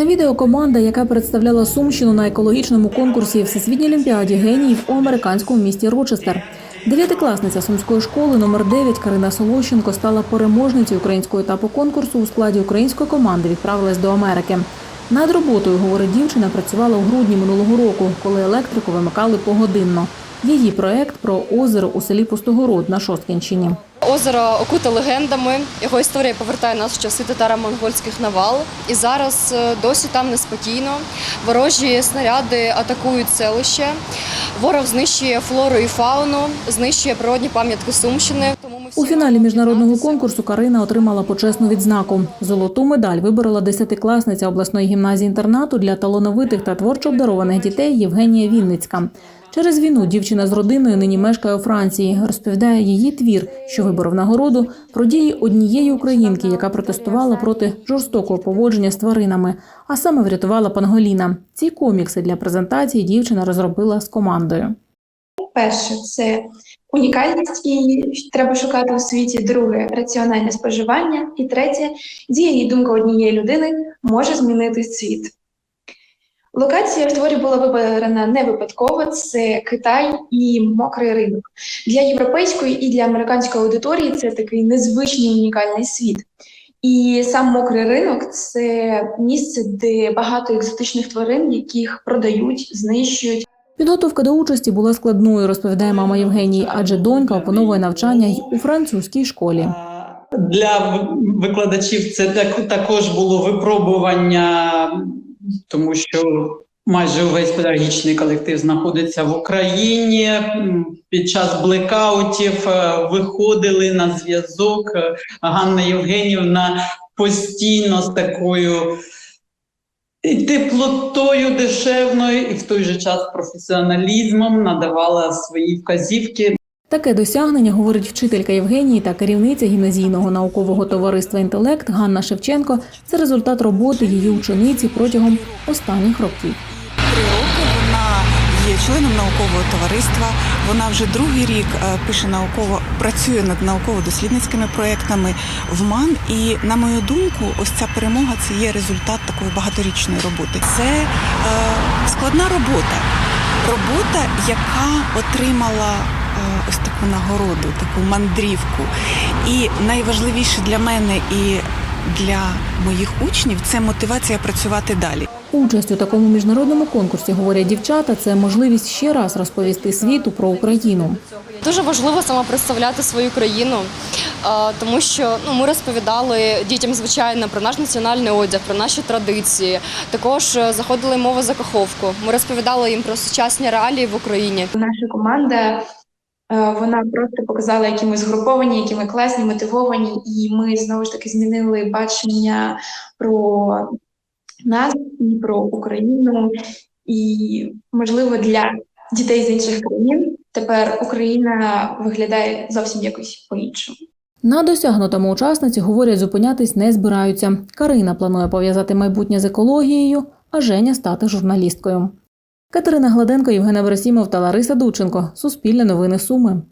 На відео команда, яка представляла Сумщину на екологічному конкурсі Всесвітній олімпіаді геніїв у американському місті Рочестер. Дев'ятикласниця сумської школи номер 9 Карина Солощенко стала переможницею українського етапу конкурсу у складі української команди. Відправилась до Америки. Над роботою, говорить дівчина, працювала у грудні минулого року, коли електрику вимикали погодинно. Її проект про озеро у селі Пустогород на Шосткінщині. Озеро окуте легендами. Його історія повертає нас в часи татаро-монгольських навал. І зараз е, досі там неспокійно. Ворожі снаряди атакують селище. Ворог знищує флору і фауну, знищує природні пам'ятки Сумщини. У фіналі міжнародного конкурсу Карина отримала почесну відзнаку. Золоту медаль виборола десятикласниця обласної гімназії інтернату для талановитих та творчо обдарованих дітей Євгенія Вінницька. Через війну дівчина з родиною нині мешкає у Франції. Розповідає її твір, що виборов нагороду про дії однієї українки, яка протестувала проти жорстокого поводження з тваринами, а саме врятувала панголіна. Ці комікси для презентації дівчина розробила з командою. Перше це унікальність її треба шукати у світі. Друге раціональне споживання. І третє дія і думка однієї людини може змінити світ. Локація в творі була вибрана не випадково. Це Китай і мокрий ринок. Для європейської і для американської аудиторії це такий незвичний унікальний світ. І сам мокрий ринок це місце, де багато екзотичних тварин, яких продають, знищують. Підготовка до участі була складною, розповідає мама Євгенії, адже донька опановує навчання й у французькій школі. Для викладачів це також було випробування, тому що майже увесь педагогічний колектив знаходиться в Україні. Під час блекаутів е, виходили на зв'язок. Е, Ганна Євгенівна постійно з такою і теплотою душевною, і в той же час професіоналізмом надавала свої вказівки. Таке досягнення, говорить вчителька Євгенії та керівниця гімназійного наукового товариства Інтелект Ганна Шевченко. Це результат роботи її учениці протягом останніх років. Три роки вона є членом наукового товариства. Вона вже другий рік е, пише науково, працює над науково-дослідницькими проектами в МАН. І на мою думку, ось ця перемога це є результат такої багаторічної роботи. Це е, складна робота. Робота, яка отримала ось таку нагороду, таку мандрівку. І найважливіше для мене і для моїх учнів це мотивація працювати далі. Участь у такому міжнародному конкурсі, говорять дівчата, це можливість ще раз розповісти світу про Україну. Дуже важливо саме представляти свою країну, е, тому що ну, ми розповідали дітям, звичайно, про наш національний одяг, про наші традиції. Також е, заходили мова за каховку. Ми розповідали їм про сучасні реалії в Україні. Наша команда е, вона просто показала, які ми згруповані, які ми класні, мотивовані, і ми знову ж таки змінили бачення про нас і про Україну. І можливо для дітей з інших країн тепер Україна виглядає зовсім якось по-іншому. На досягнутому учасниці говорять, зупинятись не збираються. Карина планує пов'язати майбутнє з екологією, а Женя стати журналісткою. Катерина Гладенко, Євгена Вересімов та Лариса Дученко. Суспільне новини Суми.